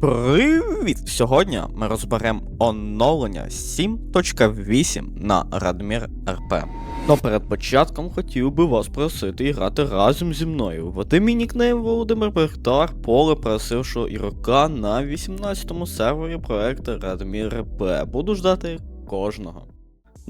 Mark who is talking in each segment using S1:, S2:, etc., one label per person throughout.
S1: Привіт! Сьогодні ми розберемо оновлення 7.8 на Радмір РП. Но перед початком хотів би вас просити грати разом зі мною. Води мій нікнейм Володимир Бехтар поле просившого ігрока на 18-му сервері проекту Радмір РП. Буду ждати кожного.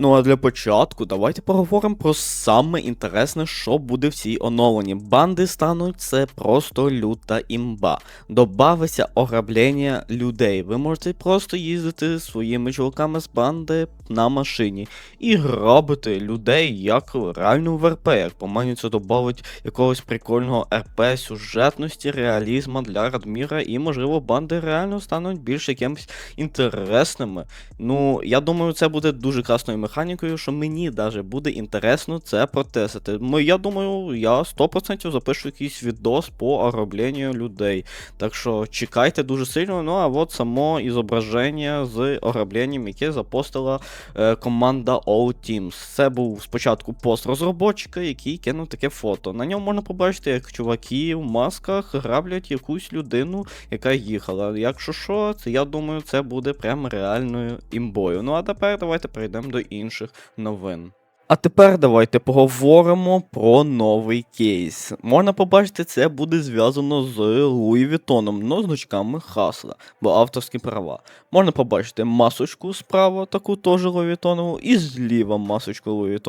S1: Ну а для початку давайте поговоримо про саме інтересне, що буде в цій оновленні. Банди стануть це просто люта імба. Добавиться ограблення людей. Ви можете просто їздити своїми чоловіками з банди на машині і грабити людей як реально в РП. Як по мені це додавить якогось прикольного РП сюжетності, реалізму для Радміра, і можливо банди реально стануть більш якимось інтересними. Ну, я думаю, це буде дуже класною механікою, що мені даже буде інтересно це протестити. Ну, я думаю, я 100% запишу якийсь відос по ограбленню людей. Так що чекайте дуже сильно. Ну а от само ізображення з ограбленням, яке запостила е, команда All Teams. Це був спочатку пост розробочика, який кинув таке фото. На ньому можна побачити, як чуваки в масках граблять якусь людину, яка їхала. Якщо що, це я думаю, це буде прям реальною імбою. Ну а тепер давайте перейдемо до інших новин. А тепер давайте поговоримо про новий кейс. Можна побачити, це буде зв'язано з Луї Вітоном, но з значками Хасла, бо авторські права. Можна побачити масочку справа, таку теж Вітонову, і зліва масочку Луї.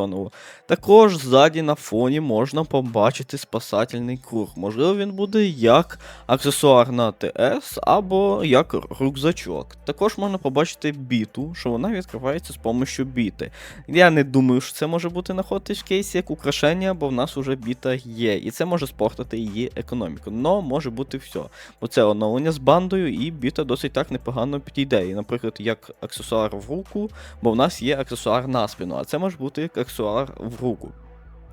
S1: Також ззаді на фоні можна побачити спасательний круг. Можливо, він буде як аксесуар на ТС або як рюкзачок. Також можна побачити біту, що вона відкривається з допомогою біти. Я не думаю, що це може бути знаходитись в кейсі як украшення, бо в нас уже біта є, і це може спортити її економіку. Но може бути все. Бо це оновлення з бандою, і біта досить так непогано підійде. І, наприклад, як аксесуар в руку, бо в нас є аксесуар на спину, а це може бути як аксесуар в руку.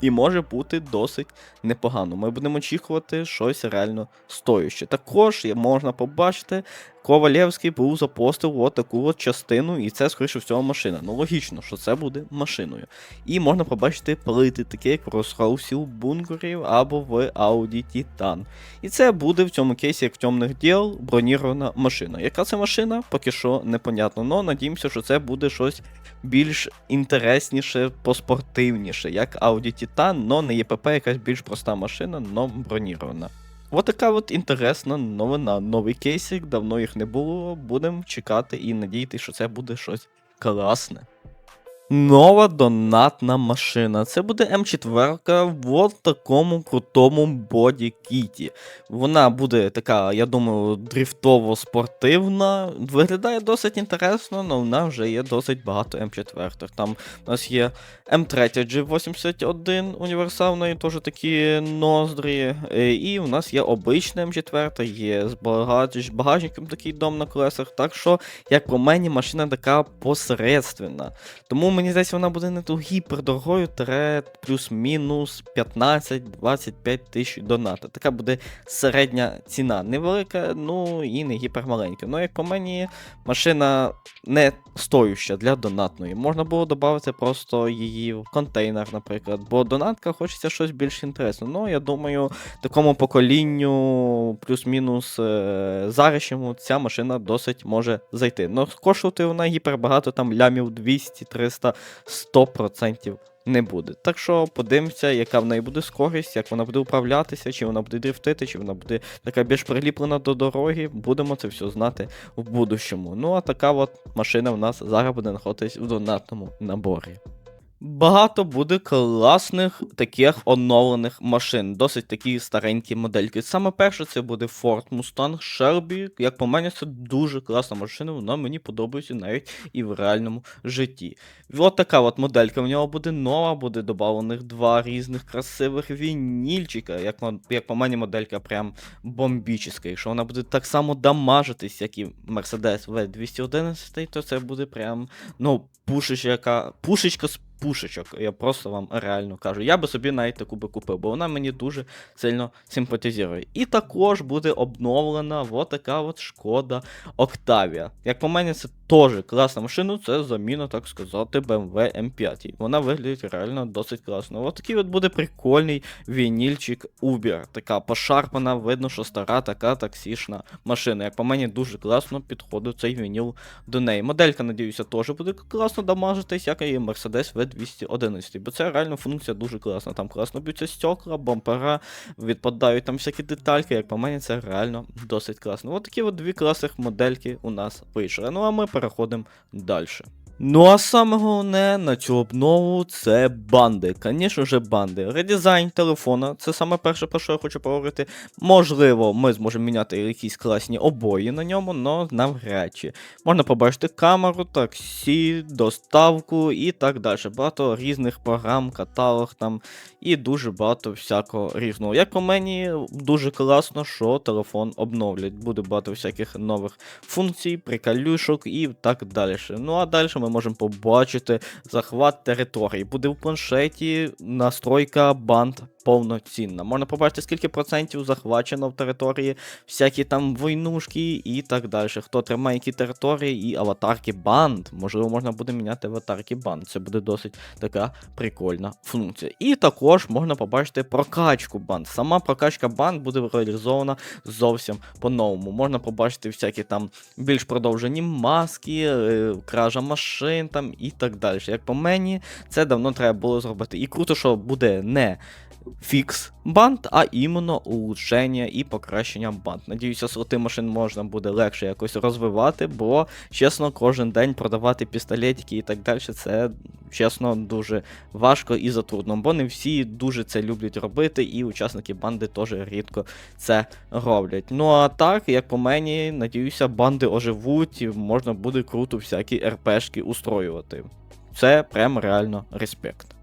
S1: І може бути досить непогано. Ми будемо очікувати щось реально стояще. Також можна побачити, Ковалєвський був запостив от таку от частину, і це, скоріше всього, машина. Ну логічно, що це буде машиною. І можна побачити плити, такі як в розхаусів бункерів або в Audi Titan. І це буде в цьому кейсі, як в темних діл, бронірована машина. Яка це машина, поки що непонятно. Но надіємося, що це буде щось більш інтересніше, поспортивніше, як Audi Titan, но не ЄПП, якась більш проста машина, но бронірована. От така от інтересна новина. Новий кейсик, давно їх не було. Будемо чекати і надіятися, що це буде щось класне. Нова донатна машина. Це буде М4 в такому крутому боді кіті. Вона буде така, я думаю, дрифтово-спортивна. Виглядає досить інтересно, але вона вже є досить багато М4. Там у нас є М3 G81 універсальної, теж такі ноздрі. Е, І у нас є обична М4, є з багаж... багажником такий дом на колесах. Так що, як по мені, машина така посередственна. Тому мені здається, вона буде не ту гіпердорогою, тире плюс-мінус 15-25 тисяч доната. Така буде середня ціна. Невелика, ну і не гіпермаленька. Ну, як по мені, машина не стоюща для донатної. Можна було додати просто її в контейнер, наприклад. Бо донатка хочеться щось більш інтересне. Ну, я думаю, такому поколінню плюс-мінус е, зарішньому ця машина досить може зайти. Ну, коштувати вона гіпербагато, там лямів 200, 300, 100% не буде. Так що подивимося, яка в неї буде скорість, як вона буде управлятися, чи вона буде дрифтити, чи вона буде така більш приліплена до дороги. Будемо це все знати в будущому. Ну а така от машина в нас зараз буде знаходитись в донатному наборі. Багато буде класних таких оновлених машин, досить такі старенькі модельки. Саме перше це буде Ford Mustang Shelby. Як по мені, це дуже класна машина, вона мені подобається навіть і в реальному житті. От така от моделька в нього буде нова, буде додавлених два різних красивих вінільчика. Як, як по мені, моделька прям бомбічна. Якщо вона буде так само дамажитись, як і Mercedes V211, то це буде прям, ну, пушечка, пушечка з пушечок. Я просто вам реально кажу. Я би собі навіть таку би купив, бо вона мені дуже сильно симпатизує. І також буде обновлена от така от шкода Octavia. Як по мені, це теж класна машина, це заміна, так сказати, BMW M5. Вона виглядить реально досить класно. От такий от буде прикольний вінільчик Uber. Така пошарпана, видно, що стара така таксішна машина. Як по мені, дуже класно підходить цей вініл до неї. Моделька, надіюся, теж буде класно дамажитись, як і Mercedes V211. Бо це реально функція дуже класна. Там класно б'ються стекла, бампера, відпадають там всякі детальки. Як по мені, це реально досить класно. От такі от дві класних модельки у нас вийшли. Ну а ми переходимо далі. Ну а саме головне на цю обнову це банди. Звісно ж, банди. Редизайн телефона це саме перше, про що я хочу поговорити. Можливо, ми зможемо міняти якісь класні обої на ньому, але навряд чи. Можна побачити камеру, таксі, доставку і так далі. Багато різних програм, каталог там і дуже багато всякого різного. Як по мені, дуже класно, що телефон обновлять. Буде багато всяких нових функцій, приколюшок і так далі. Ну а далі ми можемо побачити захват території. Буде в планшеті настройка банд повноцінна. Можна побачити, скільки процентів захвачено в території, всякі там войнушки і так далі. Хто тримає які території і аватарки банд. Можливо, можна буде міняти аватарки банд. Це буде досить така прикольна функція. І також можна побачити прокачку банд. Сама прокачка банд буде реалізована зовсім по-новому. Можна побачити всякі там більш продовжені маски, е, кража машин там і так далі. Як по мені, це давно треба було зробити. І круто, що буде не фікс банд, а іменно улучшення і покращення банд. Надіюся, слоти машин можна буде легше якось розвивати, бо, чесно, кожен день продавати пістолетики і так далі, це чесно дуже важко і затрудно, бо не всі дуже це люблять робити, і учасники банди теж рідко це роблять. Ну а так, як по мені, надіюся, банди оживуть, і можна буде круто всякі РПшки устроювати. Це прям реально респект.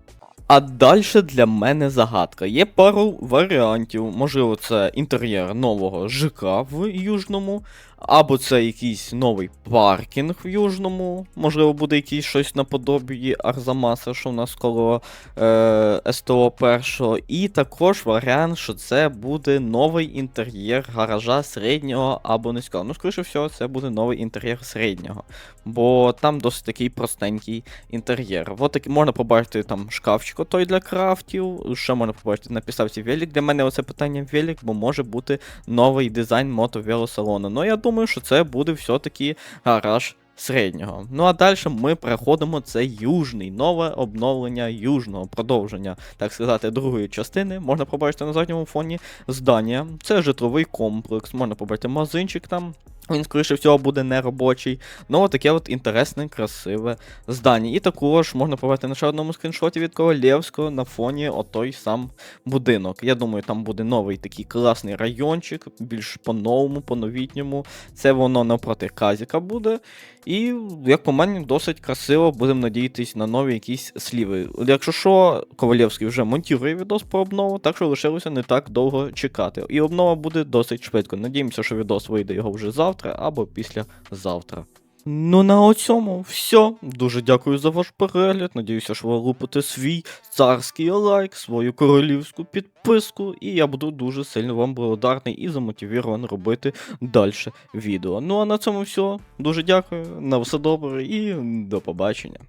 S1: А далі для мене загадка. Є пару варіантів. Можливо, це інтер'єр нового ЖК в Южному, або це якийсь новий паркінг в Южному. Можливо, буде якийсь щось наподобі Арзамаса, що в нас коло е, СТО першого. І також варіант, що це буде новий інтер'єр гаража середнього або низького. Ну, скоріше всього, це буде новий інтер'єр середнього. Бо там досить такий простенький інтер'єр. От таки можна побачити там шкафчик той для крафтів. Ще можна побачити на підставці велик. Для мене оце питання велик, бо може бути новий дизайн мотовелосалону. Ну я думаю, що це буде все-таки гараж. Середнього. Ну а далі ми переходимо це южний, нове обновлення южного продовження, так сказати, другої частини. Можна побачити на задньому фоні здання. Це житловий комплекс, можна побачити магазинчик там. Він, скоріше всього, буде не робочий. Ну, таке от інтересне, красиве здання. І також можна побачити на ще одному скріншоті від Ковалєвського на фоні отой сам будинок. Я думаю, там буде новий такий класний райончик, більш по-новому, по-новітньому. Це воно навпроти Казіка буде. І, як по мені, досить красиво, будемо надіятися на нові якісь сліви. Якщо що, Ковалєвський вже монтує відос про обнову, так що лишилося не так довго чекати. І обнова буде досить швидко. Надіємося, що відос вийде його вже завтра або післязавтра. Ну на цьому все. Дуже дякую за ваш перегляд. Надіюся, що ви лупите свій царський лайк, свою королівську підписку, і я буду дуже сильно вам благодарний і замотивірований робити далі відео. Ну а на цьому все. Дуже дякую, на все добре і до побачення.